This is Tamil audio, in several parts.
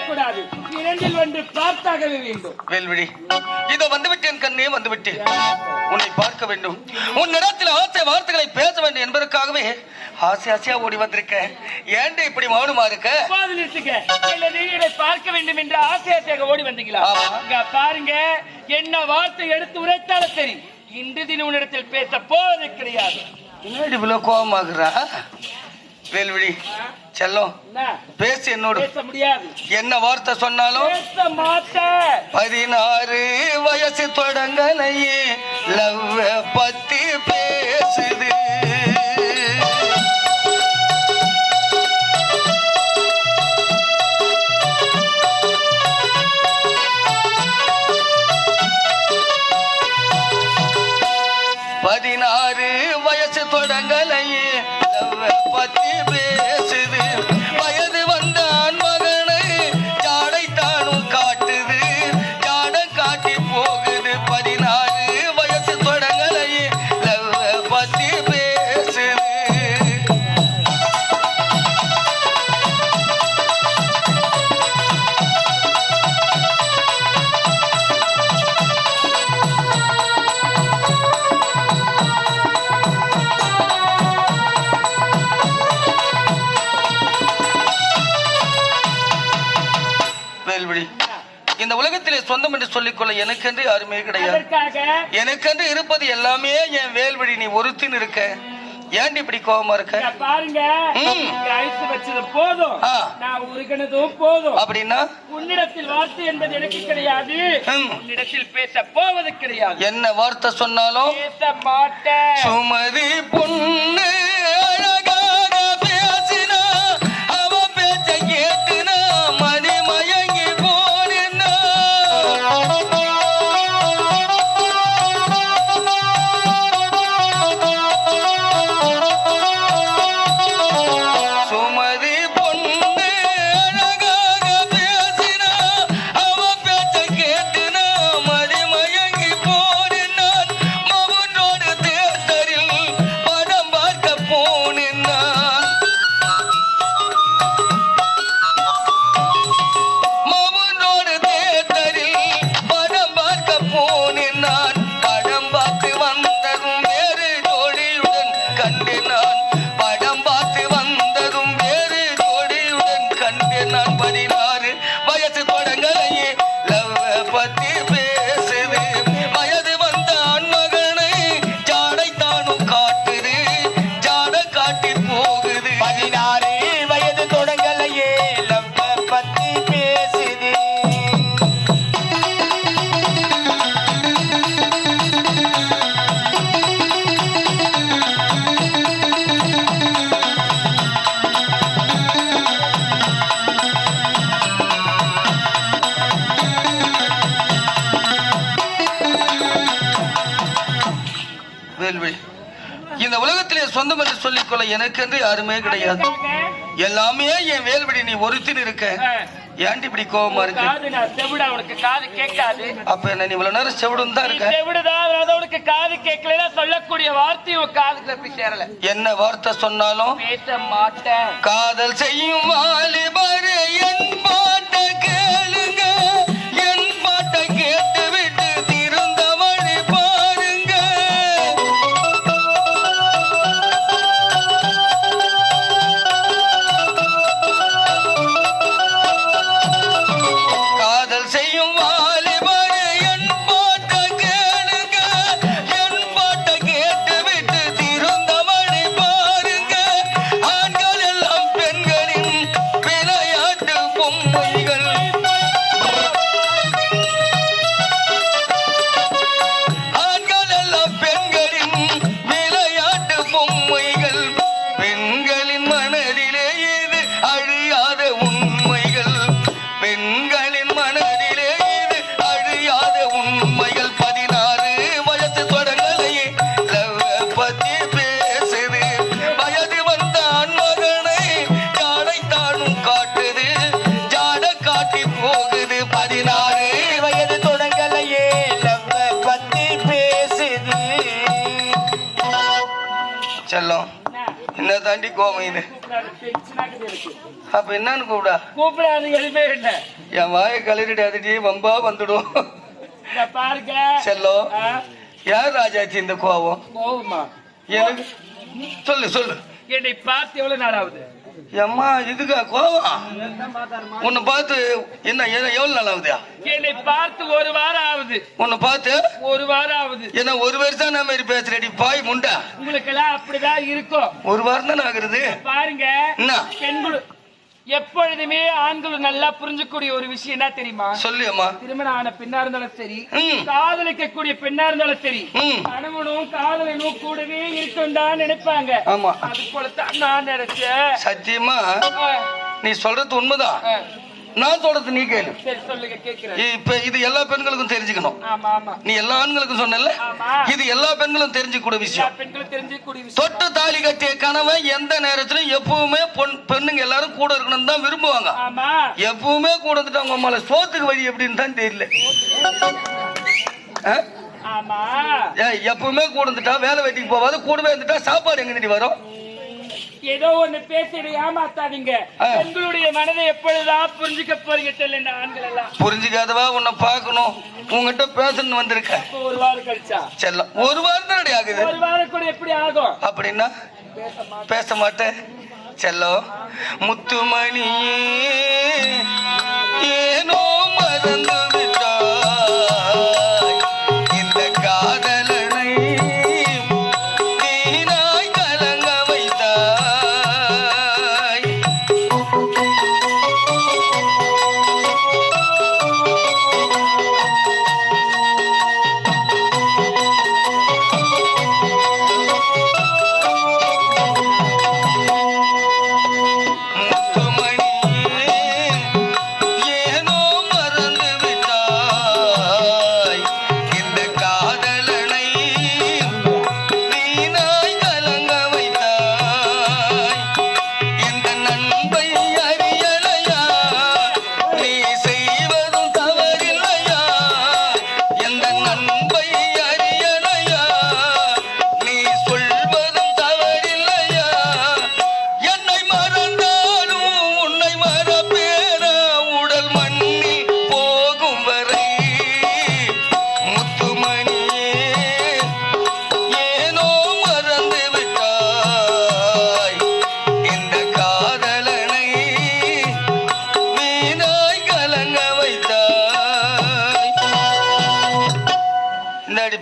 விடக்கூடாது இரண்டில் ஒன்று பார்த்தாகவே வேண்டும். வேல்விழி இதோ வந்துவிட்டேன் கண்ணே வந்துவிட்டேன் உன்னை பார்க்க வேண்டும். உன்னிடத்தில் ஆசை வார்த்தைகளை பேச வேண்டும் என்பதற்காகவே ஆசை ஆசையா ஓடி வந்திருக்கேன் ஏன்டா இப்படி மௌனமா இருக்க? பார்க்க வேண்டும் என்று ஆசையாக ஓடி வந்தீங்களா? பாருங்க என்ன வார்த்தை எடுத்து உரைத்தாலும் சரி இன்று தினம் உன்னிடத்தில் பேச போவது கிடையாது. இவ்வளவு கோபமாகுறா? வேல்விழி செல்லம்? பேசு என்னோடு. பேச முடியாது. என்ன வார்த்தை சொன்னாலும்? பேச பதினாறு வயசு தொடங்கலையே லவ் பத்தி பேசுது. பதினாறு வயசு தொடங்கலையே லவ் பத்தி பேசுது இந்த உலகத்திலே சொந்தம் என்று சொல்லிக்கொள்ள எனக்கென்று யாருமே கிடையாது. எனக்கென்று இருப்பது எல்லாமே என் வேல்வழி நீ ஒருத்தின்னு இருக்க. ஏன்டி இப்படி கோபமா இருக்க? பாருங்க. ஐஸ் வச்சது போதும். ஆ. நான் உருகினதும் போதும். அப்படின்னா? உன்னிடத்தில் வார்த்தை என்பது எனக்கு கிடையாது. உன்னிடத்தில் பேச போவது கிடையாது. என்ன வார்த்தை சொன்னாலும்? பேச மாட்டேன். சுமதி பொண்ணு. சொந்தம் என்று சொல்லிக்கொள்ள எனக்கென்று யாருமே கிடையாது. எல்லாமே என் வேல்வடி நீ ஒருத்தின்னு இருக்க. ஏன்டி இப்படி கோபமா இருக்கு? காது நான் செவிடா உனக்கு காது கேட்காது. அப்ப என்ன நீ இவ்வளவு நேரம் செவிடும் தான் இருக்க? செவிடுதான் அதாவது உனக்கு காது கேட்கலன்னா சொல்லக்கூடிய வார்த்தை உன் காதுக்குள்ள போய் சேரல. என்ன வார்த்தை சொன்னாலும் பேச மாட்டேன். காதல் செய்யும் வாலிபர் என் பாட்ட கேளுங்க Bye. தாண்டி எனக்கு அப்ப என்னன்னு கூப்பிடா? கூப்பிடாது எதுவுமே இல்லை என் வாயை கலரிடாதடி வம்பா வந்துடும். பாருங்க ஆ, யார் ராஜாச்சி இந்த கோவம்? கோவமா? எனக்கு சொல்லு சொல்லு. என்னை பார்த்து எவ்வளவு நாள் ஆகுது அம்மா இதுக்கா கோவம் உன்னை பார்த்து என்ன எவ்வளவு நாள் ஆகுதா என்னை பார்த்து ஒரு வாரம் ஆகுது. உன்னை பார்த்து? ஒரு வாரம் ஆகுது. என்ன ஒரு வருஷம் நான் மாதிரி பேசுறடி பாய் முண்டா? உங்களுக்கு எல்லாம் அப்படிதான் இருக்கும். ஒரு வாரம் தானே ஆகுறது? பாருங்க. என்ன? பெண்கள் எப்பொழுதுமே ஆண்கள் நல்லா புரிஞ்சக்கூடிய ஒரு விஷயம் என்ன தெரியுமா? சொல்லு அம்மா. திருமணம் ஆன பெண்ணா இருந்தாலும் சரி ம். காதலிக்கக்கூடிய பெண்ணா இருந்தாலும் சரி. கணவனும் காதலனும் கூடவே இருக்கும் தான் நினைப்பாங்க. ஆமா. அது போலத்தான் நான் நினைச்சேன். சத்தியமா? நீ சொல்றது உண்மைதான். நான் சொல்றது நீ கேளு. இப்ப இது எல்லா பெண்களுக்கும் தெரிஞ்சுக்கணும். நீ எல்லா ஆண்களுக்கும் சொன்னல. இது எல்லா பெண்களும் தெரிஞ்சுக்கூடிய எல்லா விஷயம். தொட்டு தாலி கட்டிய கணவன் எந்த நேரத்திலும் எப்பவுமே பெண்ணுங்க எல்லாரும் கூட இருக்கணும் தான் விரும்புவாங்க. எப்பவுமே கூட இருந்துட்டு அவங்க அம்மால சோத்துக்கு வழி எப்படின்னு தான் தெரியல. எப்பவுமே கூட இருந்துட்டா வேலை வெட்டிக்கு போவாது கூடவே இருந்துட்டா சாப்பாடு எங்க வரும்? ஏதோ ஒண்ணு பேசிட்டு ஏமாத்தாதீங்க. பெண்களுடைய மனதை எப்பொழுதுதான் புரிஞ்சுக்க போறீங்க தெரியல ஆண்கள் எல்லாம். புரிஞ்சுக்காதவா? உன்னை பார்க்கணும். உங்ககிட்ட பேசணும்னு வந்திருக்கேன் இப்போ ஒரு வாரம் கழிச்சா? செல்லம். ஒரு வாரம் தானடி ஆகுது? ஒரு வாரம் கூட எப்படி ஆகும்? அப்படின்னா? பேச மாட்டேன். செல்லம். முத்துமணி ஏனோ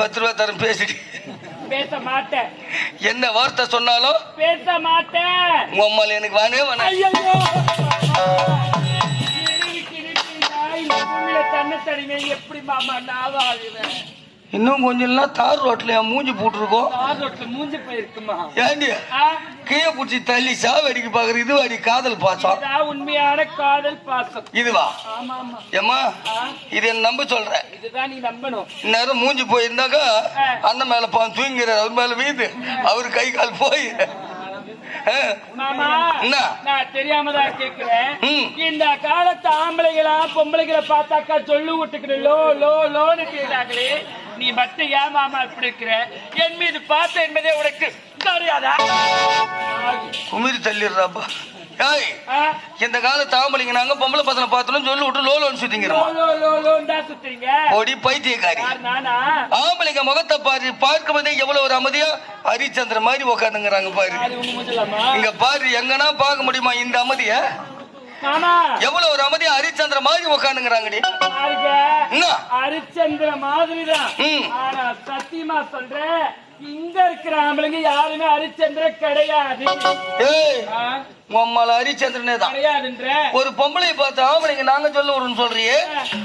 பத்து ரூபா தரம் பேசிட்டு. பேச மாட்டேன். என்ன வார்த்தை சொன்னாலும் பேச மாட்டேன். உங்க அம்மால எனக்கு வானே வேணாம். எப்படி மாமா நான் இன்னும் கொஞ்சம் எல்லாம் தார் ரோட்ல என் மூஞ்சி போட்டிருக்கோம். மூஞ்சி போயிருக்குமா? ஏண்டி? கீழே பிடிச்சி தள்ளி சாவடிக்கு பாக்குற இது அடி காதல் பாசம். உண்மையான காதல் பாசம். இதுவா? ஆ, இது என்ன நம்ப சொல்றேன் இதுதான் நீ நம்பணும். இந்நேரம் மூஞ்சி போயிருந்தாக்கா. அண்ணன் மேல பாவம் தூங்கிறார் அவர் மேல வீது. அவரு கை கால் போய். ஆ, மாமா என்ன? நான் தெரியாம தான் கேக்குறேன். இந்த காலத்து ஆம்பளைகளா பொம்பளைகளை பார்த்தாக்கா சொல்லு விட்டுக்கிட்டு லோ லோ லோன்னு கேட்டாங்களே. நீ மட்டும் ஏன் மாமா இப்படி இருக்கிற? என் மீது பார்த்த என்பதே உனக்கு தெரியாதா? குமிரி தள்ளிடுறாப்பா. ஏய்? இந்த காலத்து ஆம்பளைங்க நாங்க பொம்பளை பசங்களை பார்த்தோம் சொல்லி விட்டு லோ லோன்னு லோ சுத்திங்கிறோம் லோ லோ லோன்னு தான் சுத்துறீங்க. ஓடி பைத்தியக்காரி. ஆம்பளைங்க முகத்தை பாரு பார்க்கும் போதே எவ்வளவு ஒரு அமைதியா ஹரிச்சந்திர மாதிரி உக்காந்துங்கிறாங்க பாரு. இங்க பாரு எங்கன்னா பார்க்க முடியுமா இந்த அமைதிய? எவ்வளவு ஒரு ஹரிச்சந்திர மாதிரி என்ன? ஹரிச்சந்திர மாதிரிதான். ம். ஆனா சத்தியமா சொல்றேன் இங்க இருக்கிற ஆம்பளைங்க யாருமே ஹரிச்சந்திர கிடையாது? உம்மால ஹரிச்சந்திரனே தான் கிடையாதுன்ற. ஒரு பொம்பளை பார்த்து ஆம்பளைங்க நாங்க சொல்ல விடுன்னு சொல்றியே?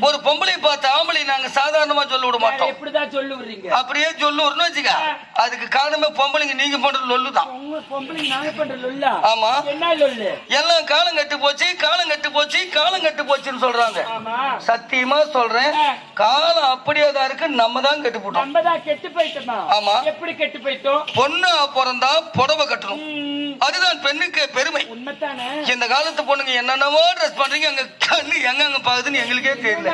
ஒரு பொம்பளை பார்த்து ஆம்பளை நாங்க சாதாரணமா சொல்ல விட மாட்டோம். எப்படிதான் சொல்லு விடுறீங்க? அப்படியே வச்சுக்க. அதுக்கு காரணமே பொம்பளைங்க நீங்க பண்ற லொல்லு தான். உங்க பொம்பளை நாங்க பண்ற லொல்லா? ஆமா. என்ன லொல்லு? எல்லாம் காலம் கட்டு போச்சு காலம் கட்டு போச்சு காலம் கட்டு போச்சுன்னு சொல்றாங்க. சத்தியமா சொல்றேன். காலம் அப்படியே தான் இருக்கு நம்ம தான் கட்டு போட்டோம். நம்ம தான் கெட்டு போயிட்டோமா? ஆமா. எப்படி கெட்டு போயிட்டோம்? பொண்ணு பிறந்தா புடவை கட்டணும். அதுதான் பெண்ணுக்கு பெருமை. இந்த காலத்து பொண்ணுங்க என்னென்னவோ ட்ரெஸ் பண்றீங்க அங்க கண்ணு எங்க அங்க பாக்குதுன்னு எங்களுக்கே தெரியல.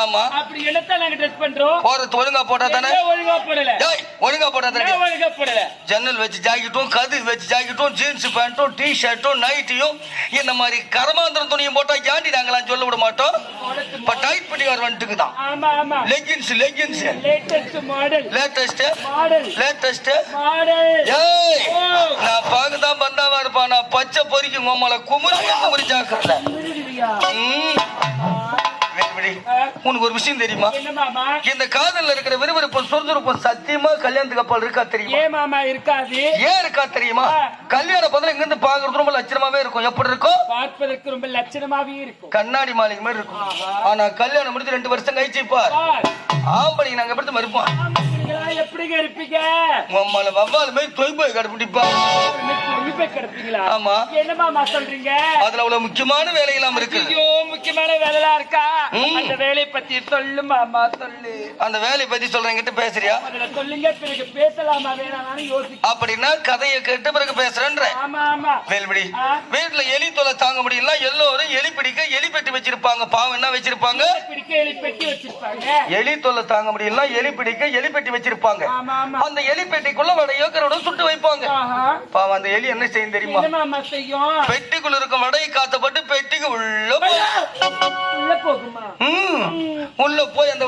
ஆமா. அப்படி என்னத்தான் நாங்க ட்ரெஸ் பண்றோம். போறது ஒழுங்கா போட்டா தானே? ஒழுங்கா போடல. ஏய், ஒழுங்கா போட்டா தானே? ஒழுங்கா போடல. ஜன்னல் வச்சு ஜாக்கெட்டும் கதிர் வச்சு ஜாக்கெட்டும் ஜீன்ஸ் பேண்ட்டும் டி ஷர்ட்டும் நைட்டியும் இந்த மாதிரி கரமாந்திரம் துணியும் போட்டா ஏண்டி நாங்களாம் சொல்ல விட மாட்டோம்? இப்ப டைட் பண்ணி வர வந்துட்டுக்கு தான் ஆமா ஆமா. Leggings leggings latest model latest model latest model ஏய் ஓ. நான் பார்க்கதான் பந்தாவா இருப்பான். நான் பச்சை பொறிக்கும் உம்மளை குமுறி குமுறி ஜாக்கிரல உனக்கு ஒரு விஷயம் தெரியுமா? இந்த காதல்ல இருக்கிற விறுவிறுப்பும் சுறுசுறுப்பும் சத்தியமா கல்யாணத்துக்கு அப்பால் இருக்கா தெரியுமா? ஏன் மாமா இருக்காது? ஏன் இருக்கா தெரியுமா? கல்யாண பதில இங்க இருந்து பாக்குறது ரொம்ப லட்சணமாவே இருக்கும். எப்படி இருக்கும்? பார்ப்பதற்கு ரொம்ப லட்சணமாவே இருக்கும். கண்ணாடி மாளிகை மாதிரி இருக்கும். ஆனா கல்யாணம் முடிஞ்சு ரெண்டு வருஷம் கழிச்சு பார். ஆம்பளைங்க நாங்க எப்படி இருப்போம்? நீங்களா எப்படிங்க இருப்பீங்க? உம்மளை வவ்வால் மாதிரி தொய் போய் கடைபிடிப்பா. இன்னைக்கு ஒண்ணு போய் கிடப்பீங்களா? ஆமா. என்ன மாமா சொல்றீங்க? அதுல அவ்வளவு முக்கியமான வேலையெல்லாம் இருக்கு. ஐயோ முக்கியமான வேலைலாம் இருக்கா. அந்த வேலையை பத்தி சொல்லு மாமா சொல்லு. அந்த வேலையை பத்தி சொல்றேன் கிட்ட பேசுறியா? அதுல சொல்லுங்க பிறகு பேசலாமா வேணாம்னு யோசிக்க அப்படின்னா கதையை கேட்டு பிறகு பேசுறேன்ற ஆமா ஆமா. வேல்படி. வீட்டுல எலி தொலை தாங்க முடியல எல்லோரும் எலி பிடிக்க எலி பெட்டி வச்சிருப்பாங்க. பாவம் என்ன வச்சிருப்பாங்க? பிடிக்க எலி பெட்டி வச்சிருப்பாங்க. எலி தொல்லை தாங்க முடியல எலி பிடிக்க எலி பெட்டி வச்சிருப்பாங்க. ஆமா அந்த எலி பெட்டிக்குள்ள வட யோக்கரோட சுட்டு வைப்பாங்க. பாவம் அந்த எலி என்ன செய்யும் தெரியுமா? பெட்டிக்குள்ள இருக்கும் வடையை காத்தப்பட்டு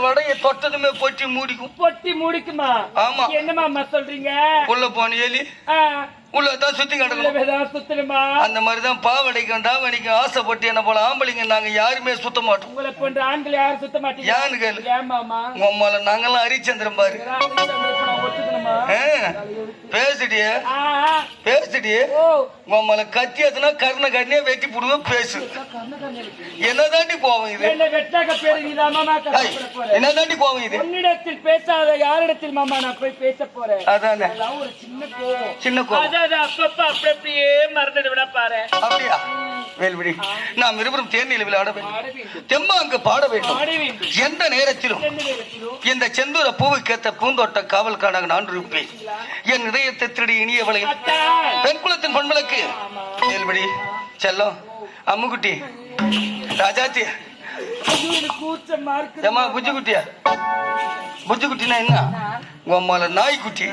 வடையை தொட்டதுமே பொட்டி மூடிக்கும். பொட்டி முடிக்குமா? ஆமா. என்ன மாமா சொல்றீங்க? உள்ள போன எலி ஆ, உள்ள தான் சுத்தி வேதா சுத்தணுமா? அந்த மாதிரிதான் பாவடைக்கும் தாவணிக்கும் ஆசைப்பட்டு என்ன போல ஆம்பளைங்க நாங்க யாருமே சுத்த மாட்டோம். உங்களை போன்ற ஆண்கள் யாரும் சுத்த மாட்டீங்க ஏன்னு கேளு. அம்மால நாங்கெல்லாம் ஹரிச்சந்திரன் பாரு. பேசுடியே. பேசுடியே ஓ. உங்க அம்மால கத்தி அதுனா கருணை கண்ணியே வெட்டி போடுவேன் பேசு. என்னதாண்டி போவோம் இது? என்னதாண்டி போவோம் இது? உன்னிடத்தில் பேசாத யாரிடத்தில் மாமா நான் போய் பேச போறேன்? அதானே. சின்ன கோவம். சின்ன கோவம். அதான் அது அப்பப்ப அப்படி அப்படியே மறந்துட்டு விட பாரு. அப்படியா? வேல்விடி நாம் இருவரும் தேர்நிலை விளையாட வேண்டும். ஆட வேண்டும். தெம்மா அங்கு பாட வேண்டும். எந்த நேரத்திலும் இந்த செந்தூர பூவுக்கேத்த பூந்தோட்ட காவல்காரனாக நான் இருப்பேன். என் இதயத்தை திருடி இனியவளை பெண் குலத்தின் பொன்மலுக்கு வேல்விடி செல்லம் அம்முக்குட்டி ராஜாச்சி ஏமா புஜ்ஜு குட்டியா குட்டினா என்ன? உம்மால நாய்க்குட்டி.